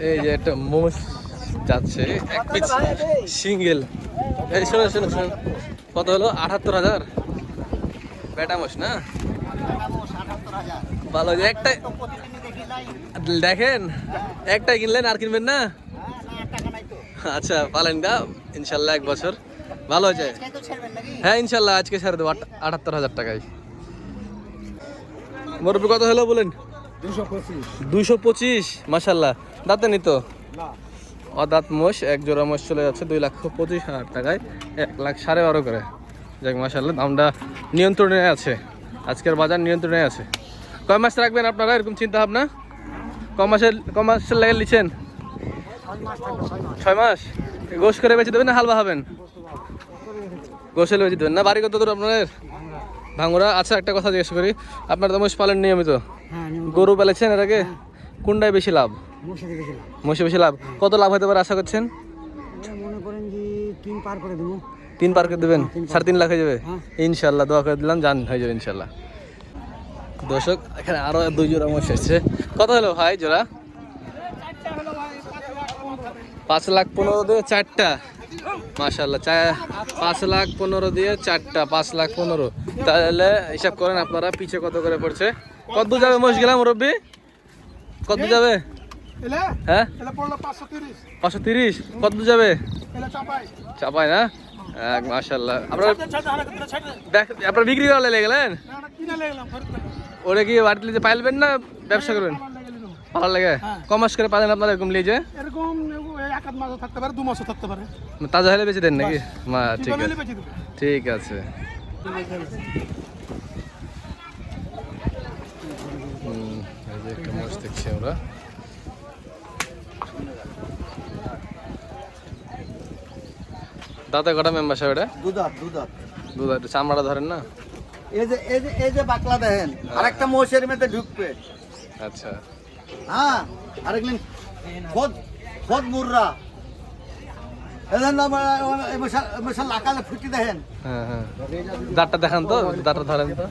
এই যে একটা মোষ যাচ্ছে, এক পিস সিঙ্গেল। এই শোনো শোনো শোনো। কত হলো? আটাত্তর হাজার? বেটা মোষ না? ভালো, যে একটাই দেখেন, একটাই কিনলেন, আর কিনবেন না? আচ্ছা পালেন গা, ইনশাল্লাহ এক বছর। ভালো হয়েছে? হ্যাঁ ইনশাল্লাহ, আজকে ছেড়ে দেবো, আট- আটাত্তর হাজার টাকায়। মুরব্বী, কত হলো বলেন? দুইশো পঁচিশ। মাসাল্লাহ দাঁতে নিত না। অদাঁত মোষ এক জোড়া মোষ চলে যাচ্ছে দুই লক্ষ পঁচিশ হাজার টাকায় এক লাখ সাড়ে বারো করে। যাক মাসাল্লাহ দামটা নিয়ন্ত্রণে আছে। আজকের বাজার নিয়ন্ত্রণে আছে। কয় মাস রাখবেন আপনারা? এরকম চিন্তা ভাবনা? ক মাসের ক মাসের লেগে লিখছেন ছয় মাস? গোস করে বেঁচে দেবেন না হালবা হবেন? গোসলে বেঁচে দেবেন না? বাড়ি কত দূর আপনাদের? ভাঙুরা আচ্ছা একটা কথা জিজ্ঞেস করি। আপনারা তো মোষ পালেন নিয়মিত? হ্যাঁ গরু পালেছেন এর আগে? কোনটায় বেশি লাভ? মোষে বেশি লাভ। কত লাভ হতে পারে আশা করছেন? মনে করেন যে তিন পার করে দেবো। তিন পার্কে দেবেন? সাড়ে তিন লাখ হয়ে যাবে? হ্যাঁ। ইনশাল্লাহ দোয়া করে দিলাম জান হয়ে যাবে ইনশাল্লাহ দর্শক এখানে আরও দুই জোড়া মোষ এসছে। কত হলো ভাই জোড়া? পাঁচ লাখ পনেরো দিয়ে চারটা। মাশাল্লাহ চা পাঁচ লাখ পনেরো দিয়ে চারটা পাঁচ লাখ পনেরো। তাহলে হিসাব করেন আপনারা পিছে কত করে পড়ছে? কত যাবে মোষ গেলাম মুরব্বী? কত যাবে? হ্যাঁ? পাঁচশো তিরিশ। কত যাবে? এলে চাপাই। চাপাই না? এক মাশাল্লাহ আপনার দেখ- আপনার বিক্রি করা লেগে গেলেন? কিনে ওরে কি বাড়িতে যে পাইলবেন না ব্যবসা করবেন? ভালো লাগে। ক মাস করে পালেন আপনার এরকম লিজে? এরকম এক আধ মাসও থাকতে পারে দু মাসও থাকতে পারে। তাজা হলে বেঁচে দেন নাকি? মা ঠিক আছে। ঠিক আছে। হুম, একটা মাছ দেখছি আমরা। দাঁতে কটা মেম্বার সাহেব এটা? দুধাত দুধ একটু চামড়াটা ধরেন না। এই যে এই যে এই যে বাকলা দেখেন আরেকটা মোষের মধ্যে ঢুকবে। আচ্ছা। হ্যাঁ আরেকদিন খোদ লাকালে ফুটি দেখেন। হ্যাঁ হ্যাঁ দাঁতটা দেখান তো দাঁতটা ধরেন তো।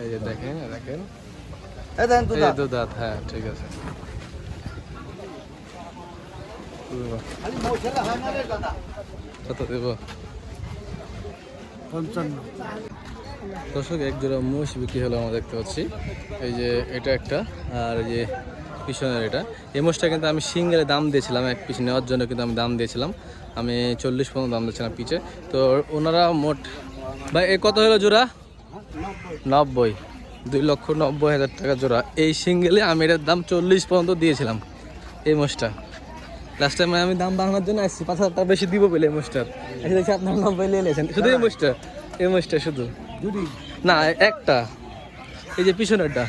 এই যে দেখেন দেখেন। এই দেখেন দাঁত। হ্যাঁ ঠিক আছে। কত দেব? পঞ্চান্ন। দর্শক এক জোড়া মোষ বিক্রি হলো আমরা দেখতে পাচ্ছি। এই যে এটা একটা আর এই যে পিছনের এটা। এই মোষটা কিন্তু আমি সিঙ্গেলে দাম দিয়েছিলাম এক পিস নেওয়ার জন্য কিন্তু আমি দাম দিয়েছিলাম। আমি চল্লিশ পর্যন্ত দাম দিয়েছিলাম পিছে তো ওনারা মোট ভাই এ কত হলো জোড়া? নব্বই। দুই লক্ষ নব্বই হাজার টাকা জোড়া। এই সিঙ্গেলে আমি এটার দাম চল্লিশ পর্যন্ত দিয়েছিলাম এই মোষটা। লাস্ট টাইম আমি দাম বাংলার জন্য আসছি পাঁচ হাজার টাকা বেশি দিব বলে এই মোষটার। এসে দেখছি আপনার নব্বই নিয়ে নিয়েছেন। শুধু এই মোষটা এই মোষটা শুধু। না একটা। এই যে পিছনেরটা।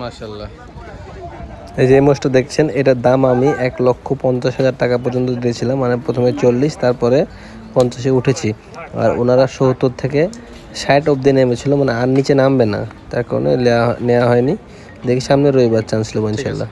মাশাল্লাহ এই যে মোষটা দেখছেন এটার দাম আমি এক লক্ষ পঞ্চাশ হাজার টাকা পর্যন্ত দিয়েছিলাম মানে প্রথমে চল্লিশ তারপরে পঞ্চাশে উঠেছি। আর ওনারা সত্তর থেকে ষাট অবধি নেমেছিল মানে আর নিচে নামবে না। তার কারণে নেওয়া নেওয়া হয়নি। দেখি সামনে রবিবার চান্স নেব ইনশাল্লাহ